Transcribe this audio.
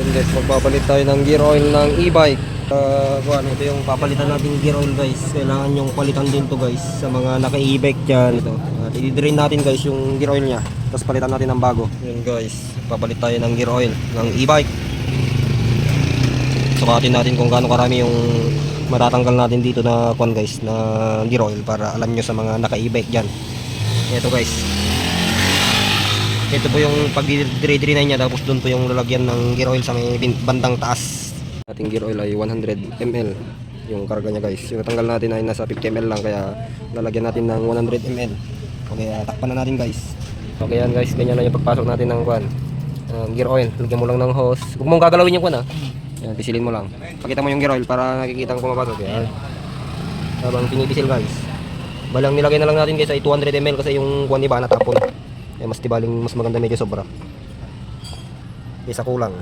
Yun guys, magpapalit tayo ng gear oil ng e-bike. Uh, kuhan, ito yung papalitan natin gear oil guys. Kailangan yung palitan din to guys sa mga naka e-bike dyan. Ito. At i-drain natin guys yung gear oil niya. Tapos palitan natin ng bago. Yun guys, papalit tayo ng gear oil ng e-bike. Sukatin natin kung gaano karami yung matatanggal natin dito na kuhan guys na gear oil para alam nyo sa mga naka e-bike dyan. Ito guys. Ito po yung pag-dire-dire na niya tapos doon po yung lalagyan ng gear oil sa may bandang taas. Ating gear oil ay 100 ml yung karga niya guys. Yung natanggal natin ay nasa 50 ml lang kaya lalagyan natin ng 100 ml. Okay, ah, takpan na natin guys. Okay yan guys, ganyan na yung pagpasok natin ng kwan. Uh, gear oil, lagyan mo lang ng hose. Huwag mong gagalawin yung kwan ah. Yan, pisilin mo lang. Pakita mo yung gear oil para nakikita kung pumapasok. Yan. Habang pinipisil guys. Balang nilagay na lang natin guys ay 200 ml kasi yung kwan iba natapon. Eh, mas tibaling mas maganda medyo sobra. Isa kulang.